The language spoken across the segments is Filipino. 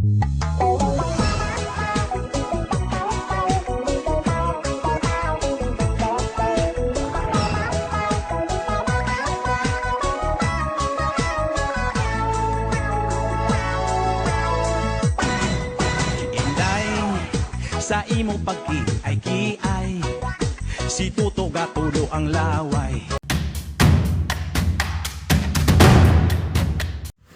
Sa imo pagki ay kiay Si Tuto gatulo ang laway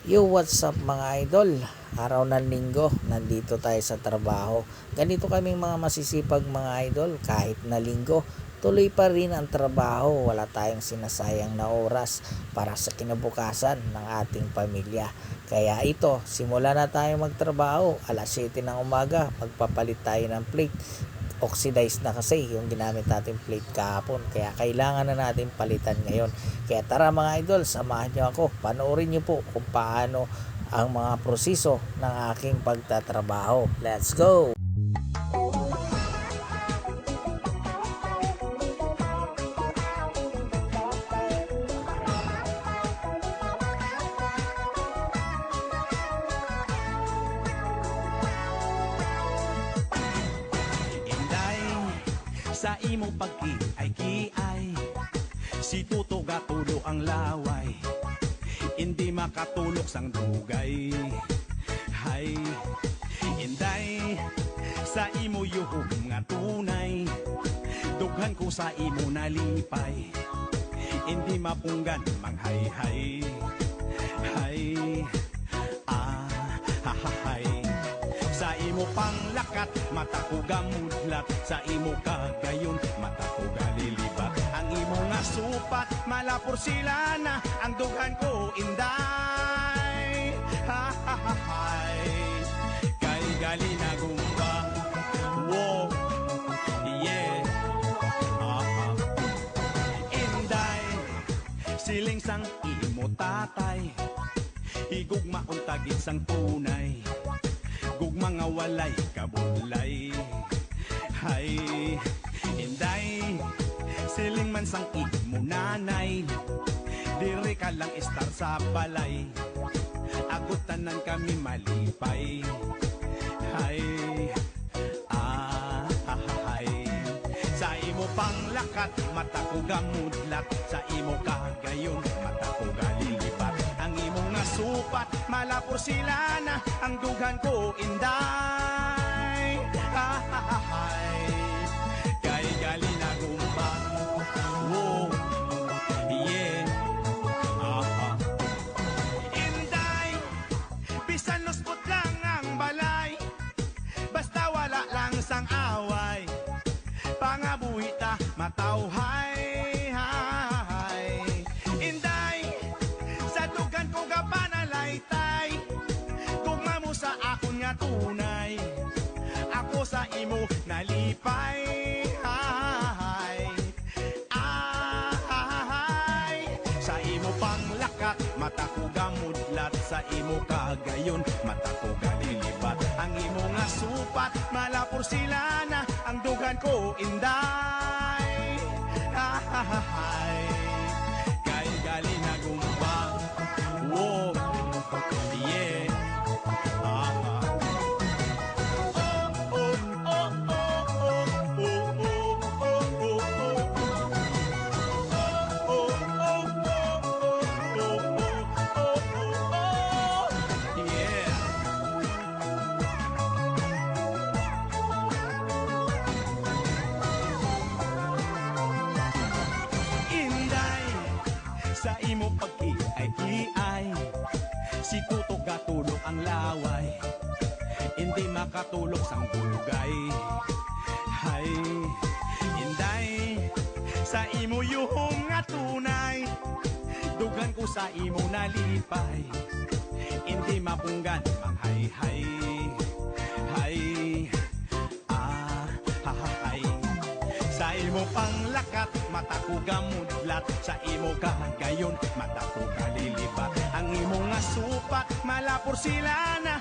Yo, what's up mga idol? Araw ng linggo, nandito tayo sa trabaho. Ganito kaming mga masisipag mga idol, kahit na linggo, tuloy pa rin ang trabaho. Wala tayong sinasayang na oras para sa kinabukasan ng ating pamilya. Kaya ito, simula na tayo magtrabaho. Alas 7 ng umaga, magpapalit tayo ng plate oxidized na kasi yung ginamit natin plate kahapon. Kaya kailangan na natin palitan ngayon. Kaya tara mga idol, samahan nyo ako. Panoorin nyo po kung paano ang mga proseso ng aking pagtatrabaho. Let's go! Sa imo pagki ay kiay Si Tuto gatulo ang laway Hindi makatulok sang dugay. Hay Inday sa imo yuhog nga tunay. Dughan ko sa imo nalipay. Hindi mapunggan manghayhay Hay Ah, ha, ha, hay imo panglakat mata ko gamudlat sa imo kagayon mata ko galilibat ang imo nga supat malapor sila na. Ang dughan ko inday. Ha ha ha na gumba. Wow yeah. Ah, ah. inday. Siling sang imo tatay. Higugma untagit sang tunay Gug mga walay kabulay. Hay Inday Siling man sang mo nanay. Diri ka lang istar sa balay Agutanan kami malipay. Hay Ah, hay Sa imo panglakat Mata ko gamudlat. Sa imo kagayon Mata ko galilipat. Ang imo nga supat Malapor sila na Ang dugan ko inday hay Kay gali na gumbang Wow. Yeah. Ah, ah Inday Bisan luspot lang ang balay. Basta wala lang sang away. Pangabuhi ta matawhay Imo nalipay. Hay Ahay Sa imo panglakat Mata ko gamudlat Sa imo kagayon Mata ko galilibat Ang imo nga supat Malapor sila na Ang dugan ko inday sa imo pagki ay kiay si tutok gatulog ang laway hindi makatulog sang bulugay. Hay inday sa imo yuhong nga tunay. Dugan ko sa imo nalipay hindi mapunggan ang hay hay hay ah imo panglakat mata ko gamudlat sa imo kagayon mata ko kalilibat ang imo nga supat malapor sila na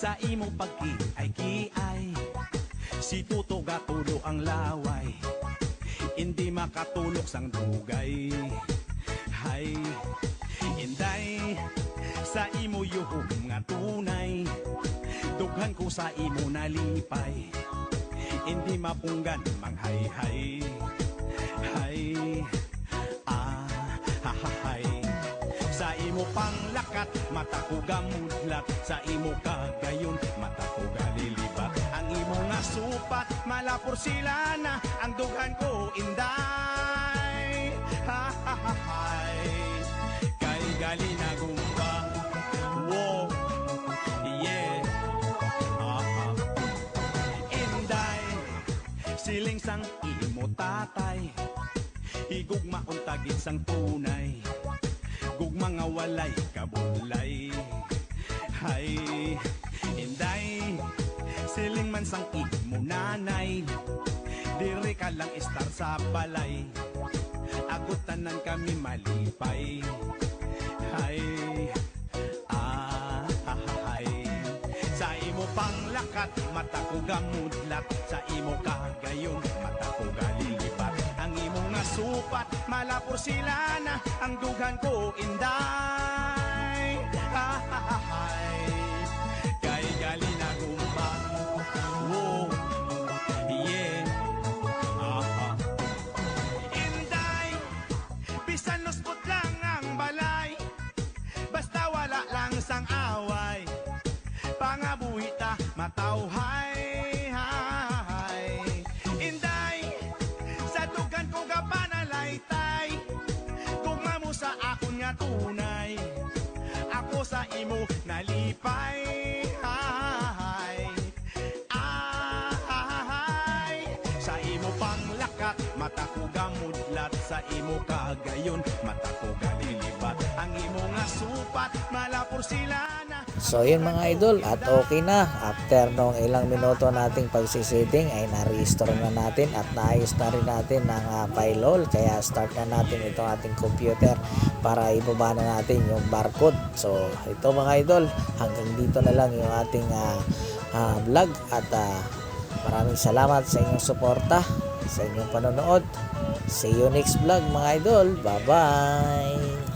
Sa imo pagki ay kiay Si tuto gatulo ang laway Hindi makatulok sang dugay. Hay Inday Sa imo yuhong nga tunay. Dughan ko sa imo nalipay Hindi mapunggan manghayhay Hay Ah ha ha hay. Sa imo panglakat mata ko gamudlat Sa imo kagayon. Mata ko galilibat Ang imo nga supat malapor sila na Ang dughan ko inday. Ha ha ha Kay gali na gumba. Wow. Yeah. Ah ah Inday. Siling sang imo tatay. Higugma untagit sang tunay Gugma nga walay kabulay. Hay Inday Siling man sang imo nanay. Diri ka lang istar sa balay Agutanan kami malipay. Hay Ah, ha, ha, hay. Sa imo panglakat, mata ko gamudlat. Sa imo kagayon, mata ko galilipat supat, malapor sila na Ang dughan ko inday Ha, ha, ha, hay. Nga tunay Ako sa imo nalipay. Hay. Ahay Sa imo panglakat Mata ko gamudlat. Sa imo kagayon Mata ko galilibat. Ang imo nga supat Malapor sila na So yun mga idol at okay na after nung ilang minuto nating pagsisetting ay na-restore na natin at naayos na rin natin ng uh, file haul kaya start na natin itong ating computer para ibaba na natin yung barcode. So ito mga idol hanggang dito na lang yung ating ah, ah, vlog at ah, maraming salamat sa inyong suporta sa inyong panonood. See you next vlog mga idol. Bye bye!